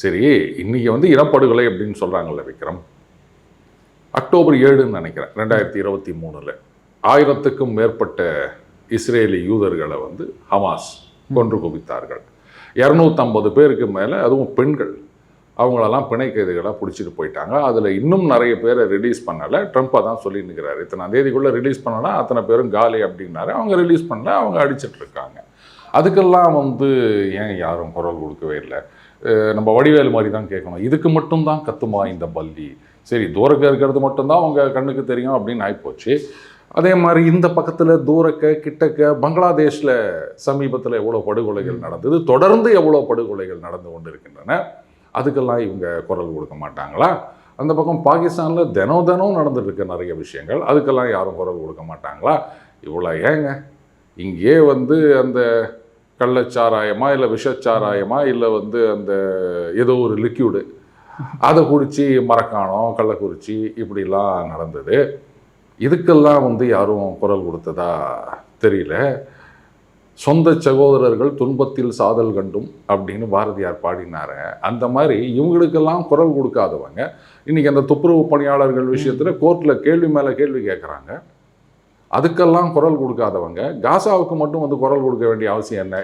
சரி இன்றைக்கி வந்து இனப்படுகொலை அப்படின்னு சொல்கிறாங்கல்ல விக்ரம். அக்டோபர் ஏழுன்னு நினைக்கிறேன் ரெண்டாயிரத்தி இருபத்தி மூணில். ஆயிரத்துக்கும் மேற்பட்ட இஸ்ரேலி யூதர்களை வந்து ஹமாஸ் கொன்று குவித்தார்கள். இரநூத்தம்பது பேருக்கு மேலே அதுவும் பெண்கள் அவங்களெல்லாம் பிணை கைதிகளாக பிடிச்சிட்டு போயிட்டாங்க. அதில் இன்னும் நிறைய பேரை ரிலீஸ் பண்ணலை. ட்ரம்ப்பை தான் சொல்லி இத்தனை தேதிக்குள்ளே ரிலீஸ் பண்ணலாம் அத்தனை பேரும் காலி அப்படின்னாரு. அவங்க ரிலீஸ் பண்ணல அவங்க அடிச்சிட்ருக்காங்க அதுக்கெல்லாம் வந்து ஏன் யாரும் குரல் கொடுக்கவே இல்லை? நம்ம வடிவேல் மாதிரி தான் கேட்கணும். இதுக்கு மட்டும்தான் கத்துமா இந்த பல்லி? சரி தூரக்க இருக்கிறது மட்டும்தான் அவங்க கண்ணுக்கு தெரியும் அப்படின்னு ஆகிப்போச்சு அதே மாதிரி இந்த பக்கத்தில் தூரக்க கிட்டக்க பங்களாதேஷில் சமீபத்தில் எவ்வளோ படுகொலைகள் நடந்தது தொடர்ந்து எவ்வளோ படுகொலைகள் நடந்து கொண்டு இருக்கின்றன அதுக்கெல்லாம் இவங்க குரல் கொடுக்க மாட்டாங்களா? அந்த பக்கம் பாகிஸ்தானில் தினம் தினம் நடந்துட்டுருக்க நிறைய விஷயங்கள் அதுக்கெல்லாம் யாரும் குரல் கொடுக்க மாட்டாங்களா? இவ்வளோ ஏங்க? இங்கேயே வந்து அந்த கள்ளச்சாராயமா இல்லை விஷச்சாராயமா இல்லை வந்து அந்த ஏதோ ஒரு லிக்யூடு அதை குடித்து மரக்காணம் கள்ளக்குறிச்சி இப்படிலாம் நடந்தது. இதுக்கெல்லாம் வந்து யாரும் குரல் கொடுத்ததா தெரியல. சொந்த சகோதரர்கள் துன்பத்தில் சாதல் கண்டும் அப்படின்னு பாரதியார் பாடினாரு. அந்த மாதிரி இவங்களுக்கெல்லாம் குரல் கொடுக்காதவங்க. இன்னைக்கு அந்த துப்புரவு பணியாளர்கள் விஷயத்தில் கோர்ட்டில் கேள்வி மேலே கேள்வி கேட்குறாங்க அதுக்கெல்லாம் குரல் கொடுக்காதவங்க. காசாவுக்கு மட்டும் வந்து குரல் கொடுக்க வேண்டிய அவசியம் என்ன?